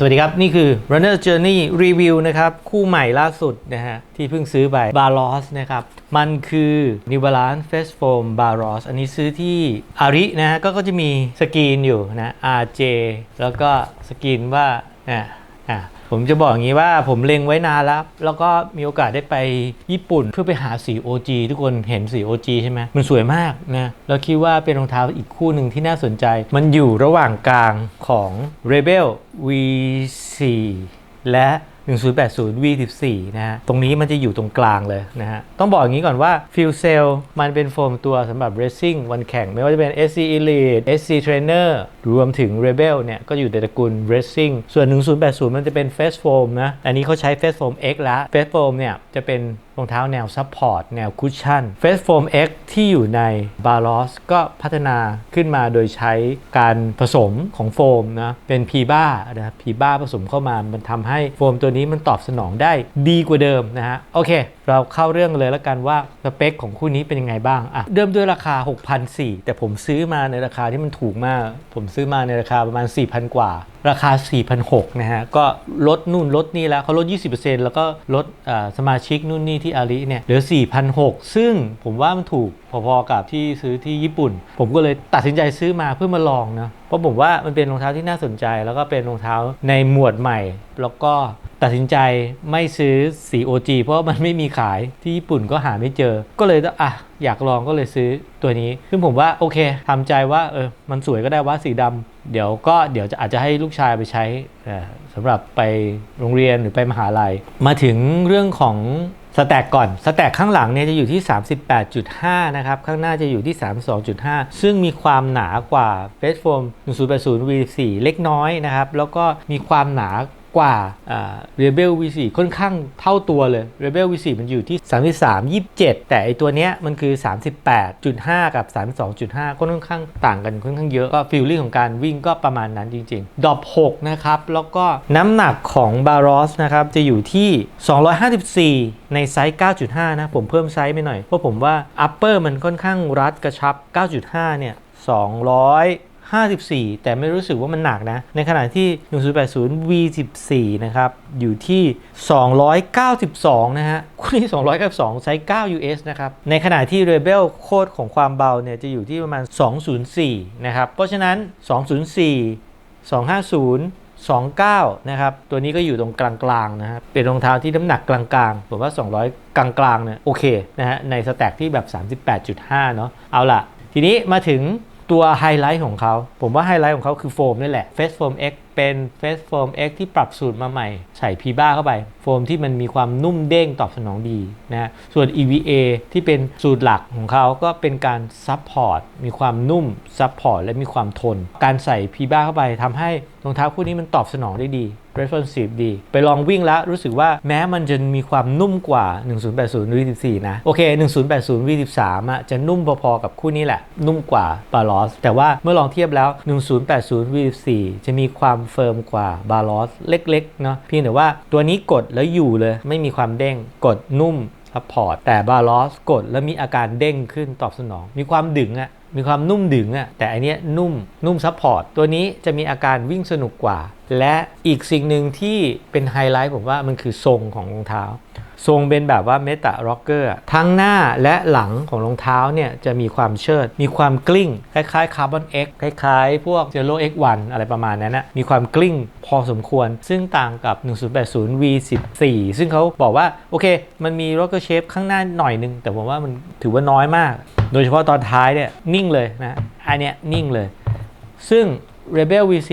สวัสดีครับ นี่คือ Runner Journey Review นะครับ คู่ใหม่ล่าสุดนะฮะ ที่เพิ่งซื้อไป Baros นะครับ มันคือ New Balance Face Foam Baros อันนี้ซื้อที่อารินะฮะก็ก็จะมีสกรีนอยู่นะ RJ แล้วก็สกรีนว่าอะ อะผมจะบอกอย่างนี้ว่าผมเล็งไว้นานแล้ว แล้วก็มีโอกาสได้ไปญี่ปุ่นเพื่อไปหาสี OG ทุกคนเห็นสี OG ใช่ไหมมันสวยมากนะแล้วคิดว่าเป็นรองเท้าอีกคู่หนึ่งที่น่าสนใจ มันอยู่ระหว่างกลางของ Rebel V4 และ 1080 V14 นะฮะ ตรงนี้มันจะอยู่ตรงกลางเลยนะฮะ ต้องบอกอย่างนี้ก่อนว่า Fuel Cell มันเป็นโฟมตัวสำหรับ Racing วันแข่ง ไม่ว่าจะเป็น SC Elite SC Trainer รวมถึง Rebel เนี่ยก็อยู่ในตระกูล Racing ส่วน 1080 มันจะเป็น Face Foam นะ อันนี้เขาใช้ Face Foam X แล้ว Face Foam เนี่ยจะเป็น รองเท้าแนวซัพพอร์ตแนวคุชชั่น Face Foam X ที่อยู่ใน Baros ก็พัฒนาขึ้นมาโดยใช้การผสมของโฟมนะเป็นพีบ้านะพีบ้าผสมเข้ามามันทำให้โฟมตัวนี้มันตอบสนองได้ดีกว่าเดิมนะฮะโอเค เราเข้าเรื่องเลยแล้วกันว่าสเปคของคู่นี้เป็นยังไงบ้างอะเริ่มด้วยราคา6,400แต่ผมซื้อมาในราคาที่มันถูกมาก ผมซื้อมาในราคาประมาณ 4,000 กว่า ราคา4,600นะฮะ ก็ลดนู่นลดนี่แล้วเขาลด 20%แล้วก็ลดสมาชิกนู่นนี่ที่อาลีเนี่ยเหลือ4,600ซึ่งผมว่ามันถูกพอๆกับที่ซื้อที่ญี่ปุ่น ผมก็เลยตัดสินใจซื้อมาเพื่อมาลองนะเพราะผมว่ามันเป็นรองเท้าที่น่าสนใจ แล้วก็เป็นรองเท้าในหมวดใหม่ แล้วก็ ตัดสินใจไม่ซื้อสี OG เพราะมันไม่มีขายที่ญี่ปุ่นก็หาไม่เจอ ก็เลยอะอยากลองก็เลยซื้อตัวนี้ ซึ่งผมว่าโอเคทำใจว่าเออมันสวยก็ได้ว่าสีดำเดี๋ยวก็เดี๋ยวจะอาจจะให้ลูกชายไปใช้สำหรับไปโรงเรียนหรือไปมหาลัย มาถึงเรื่องของสแต็กก่อน สแต็กข้างหลังเนี่ยจะอยู่ที่ 38.5 นะครับ ข้างหน้าจะอยู่ที่ 32.5 ซึ่งมีความหนากว่าเฟสโฟม1080 V4 เล็กน้อยนะครับ แล้วก็มีความหนาก กว่าเรเบล V4 ค่อนข้างเท่าตัวเลย Rebel V4 มันอยู่ที่ 33 27 แต่ไอตัวเนี้ยมันคือ 38.5 กับ 32.5 ก็ค่อนข้างต่างกันค่อนข้างเยอะ ก็ฟีลลิ่งของการวิ่งก็ประมาณนั้นจริงๆ ดอป6นะครับ แล้วก็น้ำหนักของ Baros นะครับ จะอยู่ที่ 254 ในไซส์ 9.5 นะ ผมเพิ่มไซส์ไปหน่อย เพราะผมว่า upper มันค่อนข้างรัดกระชับ 9.5 เนี่ย200 54 แต่ไม่รู้สึกว่ามันหนักนะ ในขณะที่ 1080 V14 นะครับ อยู่ที่ 292 นะฮะคู่นี้ 292 ไซส์ 9 US นะครับ ในขณะที่ Rebel โคดของความเบาเนี่ย จะอยู่ที่ประมาณ 204 นะครับ เพราะฉะนั้น 204 250 29 นะครับ ตัวนี้ก็อยู่ตรงกลางๆนะครับเป็นรองเท้าที่น้ำหนักกลางๆ ผมว่า 200 กลางๆเนี่ยโอเคนะฮะในสแต็กที่แบบ 38.5 เนาะเอาล่ะ ทีนี้มาถึง ตัวไฮไลท์ของเขา ผมว่าไฮไลท์ของเขาคือโฟมนี่แหละ Face Foam X เป็น Face Foam X ที่ปรับสูตรมาใหม่ ใส่พีบ้าเข้าไป โฟมที่มันมีความนุ่มเด้งตอบสนองดีนะฮะส่วน EVA ที่เป็นสูตรหลักของเขาก็เป็นการซับพอร์ตมีความนุ่มซับพอร์ตและมีความทน การใส่พีบ้าเข้าไปทำให้รองเท้าคู่นี้มันตอบสนองได้ดี responsive ดี ไปลองวิ่งแล้วรู้สึกว่าแม้มันจะมีความนุ่มกว่า 1080 V14 นะ โอเค 1080 V13 อะจะนุ่มพอๆกับคู่นี้แหละ นุ่มกว่า b a r o s แต่ว่าเมื่อลองเทียบแล้ว 1080 V14 จะมีความเฟิร์มกว่า b a r o s เล็กๆเนาะเพียงแต่ว่าตัวนี้กดแล้วอยู่เลย ไม่มีความเด้งกดนุ่มซัพพอร์ตแต่บาลอสกดแล้วมีอาการเด้งขึ้นตอบสนอง มีความดึงอะ่ะ มีความนุ่มดึงอะ่ะแต่อันเนี้ยนุ่มนุ่มซัพพอร์ตตัวนี้จะมีอาการวิ่งสนุกกว่า และอีกสิ่งหนึ่งที่เป็นไฮไลท์ผมว่ามันคือทรงของรองเท้า ทรงเป็นแบบว่าเมตาร็อกเกอร์ทั้งหน้าและหลังของรองเท้าเนี่ยจะมีความเชิด มีความกลิ้ง คล้ายๆคาร์บอน X คล้ายๆ พวก Zero X1 อะไรประมาณนั้นนะมีความกลิ้งพอสมควร ซึ่งต่างกับ 1080 V14 ซึ่งเขาบอกว่าโอเค มันมี rocker shape ข้างหน้าหน่อยนึง แต่ผมว่ามันถือว่าน้อยมาก โดยเฉพาะตอนท้ายเนี่ยนิ่งเลยนะอันเนี้ยนิ่งเลย ซึ่ง Rebel V4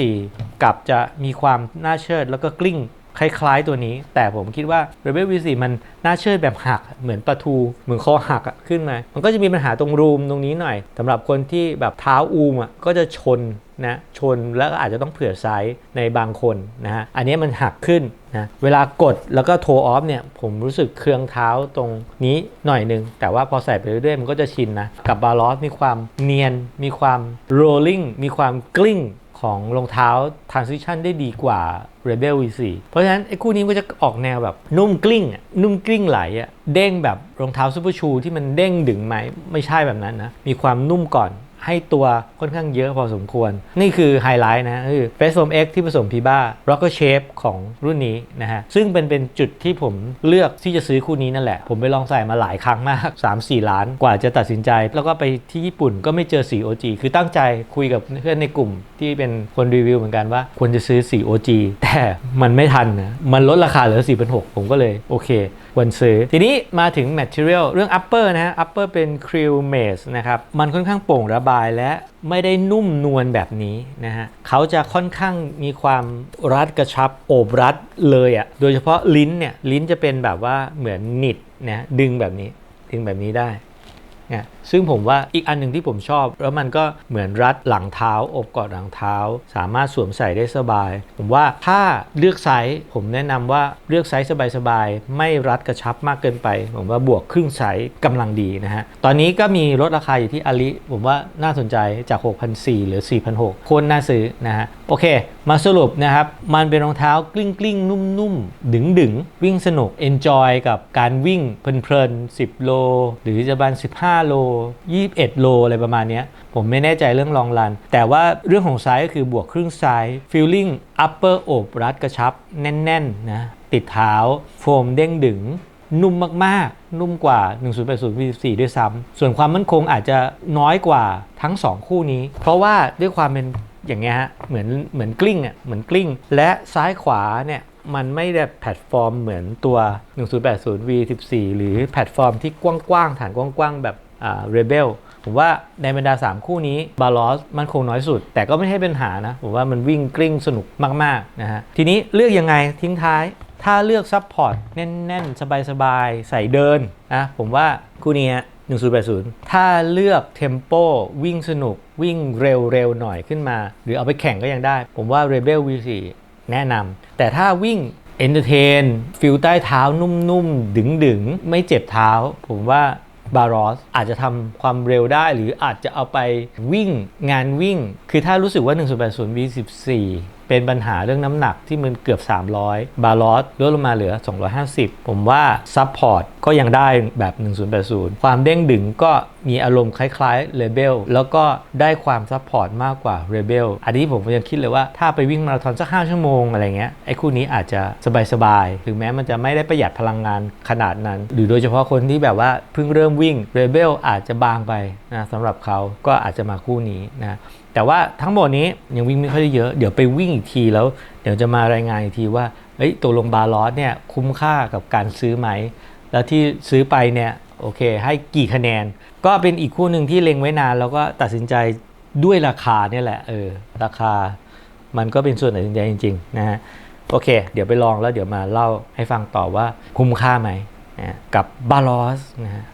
กลับจะมีความน่าเชิดแล้วก็กลิ้งคล้ายๆตัวนี้ แต่ผมคิดว่า Rebel V4 มันน่าเชิดแบบหักเหมือนประทูเหมือนคอหักอะขึ้นมา มันก็จะมีปัญหาตรงรูมตรงนี้หน่อยสำหรับคนที่แบบเท้าอูมอะก็จะชนนะชนแล้วก็อาจจะต้องเผื่อไซส์ในบางคนนะฮะอันนี้มันหักขึ้น นะเวลากดแล้วก็โทรออฟเนี่ยผมรู้สึกเครื่องเท้าตรงนี้หน่อยหนึ่งแต่ว่าพอใส่ไปเรื่อยๆ มันก็จะชินนะ กับบาลอสมีความเนียน มีความ rolling มีความกลิ้งของรองเท้า transition ได้ดีกว่า Rebel V4 เพราะฉะนั้นไอ้คู่นี้ก็จะออกแนวแบบนุ่มกลิ้งอะนุ่มกลิ้งไหลอะเด้งแบบรองเท้าซูเปอร์ชูที่มันเด้งดึงไหมไม่ใช่แบบนั้นนะมีความนุ่มก่อน ให้ตัวค่อนข้างเยอะพอสมควร นี่คือไฮไลท์นะคือ f a c e Foam X ที่ผสม Piba Rocker Shape ของรุ่นนี้นะฮะ ซึ่งเป็นเป็นจุดที่ผมเลือกที่จะซื้อคู่นี้นั่นแหละ ผมไปลองใส่มาหลายครั้งมาก 3-4 ล้านกว่าจะตัดสินใจ แล้วก็ไปที่ญี่ปุ่นก็ไม่เจอสี OG คือตั้งใจคุยกับเพื่อนในกลุ่มที่เป็นคนรีวิวเหมือนกันว่าควรจะซื้อสี OG แต่มันไม่ทันนะมันลดราคาเหลือ4,600ผมก็เลยโอเค วรซื้อ ทีนี้มาถึง material เรื่อง upper นะฮะ upper เป็น Crew maze นะครับ มันค่อนข้างโปร่งระบายและไม่ได้นุ่มนวลแบบนี้นะฮะเขาจะค่อนข้างมีความรัดกระชับโอบรัดเลยอะ่ะ โดยเฉพาะลิ้นเนี่ย ลิ้นจะเป็นแบบว่าเหมือนหนิดนะดึงแบบนี้ดึงแบบนี้ได้ เนี่ยซึ่งผมว่าอีกอันหนึ่งที่ผมชอบ แล้วมันก็เหมือนรัดหลังเท้าอบกอดหลังเท้า สามารถสวมใส่ได้สบาย ผมว่าถ้าเลือกไซส์ผมแนะนำว่าเลือกไซส์สบายๆไม่รัดกระชับมากเกินไป ผมว่าบวกครึ่งไซส์กำลังดีนะฮะตอนนี้ก็มีลดราคาอยู่ที่อาลีผมว่าน่าสนใจจาก 6,400หรือ 4,600โคนน่าซื้อนะฮะโอเค มาสรุปนะครับ มันเป็นรองเท้ากลิ้งกลิ้งๆนุ่มๆ ดึงดึงๆวิ่งสนุก enjoy กับการวิ่งเพลินๆ 10 โล หรือจะบัน 15 โล 21 โล อะไรประมาณนี้ ผมไม่แน่ใจเรื่องลองรัน แต่ว่าเรื่องของไซส์ก็คือบวกครึ่งไซส์ feeling upper โอบรัดกระชับ แน่นๆนะติดเท้า โฟมเด้งดึงนุ่มมากๆ นุ่มกว่า 1080 V14 ด้วยซ้ำส่วนความมั่นคงอาจจะน้อยกว่าทั้ง 2 คู่นี้ เพราะว่าด้วยความเป็น อย่างเงี้ยฮะเหมือนเหมือนกลิ้งอะเหมือนกลิ้ง และซ้ายขวาเนี่ยมันไม่ได้แพลตฟอร์มเหมือนตัว 1080 V14 หรือแพลตฟอร์มที่กว้างๆ ฐานกว้างๆ แบบอ่า Rebel ผมว่าในบรรดา 3 คู่นี้บาลอสมันคงน้อยสุด แต่ก็ไม่ใช่เป็นปัญหานะ ผมว่ามันวิ่งกลิ้งสนุกมากๆนะฮะทีนี้เลือกยังไงทิ้งท้าย ถ้าเลือกซับพอร์ตแน่น ๆ สบาย ๆ ใส่เดินนะผมว่าคู่นี้ 1080 ถ้าเลือกเทมโปวิ่งสนุกวิ่งเร็วๆหน่อยขึ้นมา หรือเอาไปแข่งก็ยังได้ ผมว่า Rebel V4 แนะนำแต่ถ้าวิ่งเอนเตอร์เทนฟิลใต้เท้านุ่มๆ ดึงๆ ไม่เจ็บเท้า ผมว่าบารอสอาจจะทำความเร็วได้หรืออาจจะเอาไปวิ่งงานวิ่ง คือถ้ารู้สึกว่า 1080 V14 เป็นปัญหาเรื่องน้ำหนักที่มันเกือบ 300 บารอสลดลงมาเหลือ 250 ผมว่าซับพอร์ตก็ยังได้แบบ 1080 ความเด้งดึงก็มีอารมณ์คล้ายๆ Rebel แล้วก็ได้ความซับพอร์ตมากกว่า Rebel อันนี้ผมยังคิดเลยว่าถ้าไปวิ่งมาราธอนสัก 5 ชั่วโมงอะไรเงี้ยไอ้คู่นี้อาจจะสบายๆ ถึงแม้มันจะไม่ได้ประหยัดพลังงานขนาดนั้น หรือโดยเฉพาะคนที่แบบว่าเพิ่งเริ่มวิ่ง Rebel อาจจะบางไปนะสำหรับเขาก็อาจจะมาคู่นี้นะ แต่ว่าทั้งหมดนี้ยังวิ่งไม่ค่อยได้เยอะ เดี๋ยวไปวิ่งอีกทีแล้ว เดี๋ยวจะมารายงานอีกทีว่าเฮ้ยตัวลงบาลอสเนี่ยคุ้มค่ากับการซื้อไหม แล้วที่ซื้อไปเนี่ยโอเค ให้กี่คะแนน ก็เป็นอีกคู่หนึ่งที่เล็งไว้นาน แล้วก็ตัดสินใจด้วยราคาเนี่ยแหละเออราคามันก็เป็นส่วนตัดสินใจจริงๆนะฮะโอเค เดี๋ยวไปลองแล้วเดี๋ยวมาเล่าให้ฟังต่อว่าคุ้มค่าไหมนะกับบาลอสนะฮะ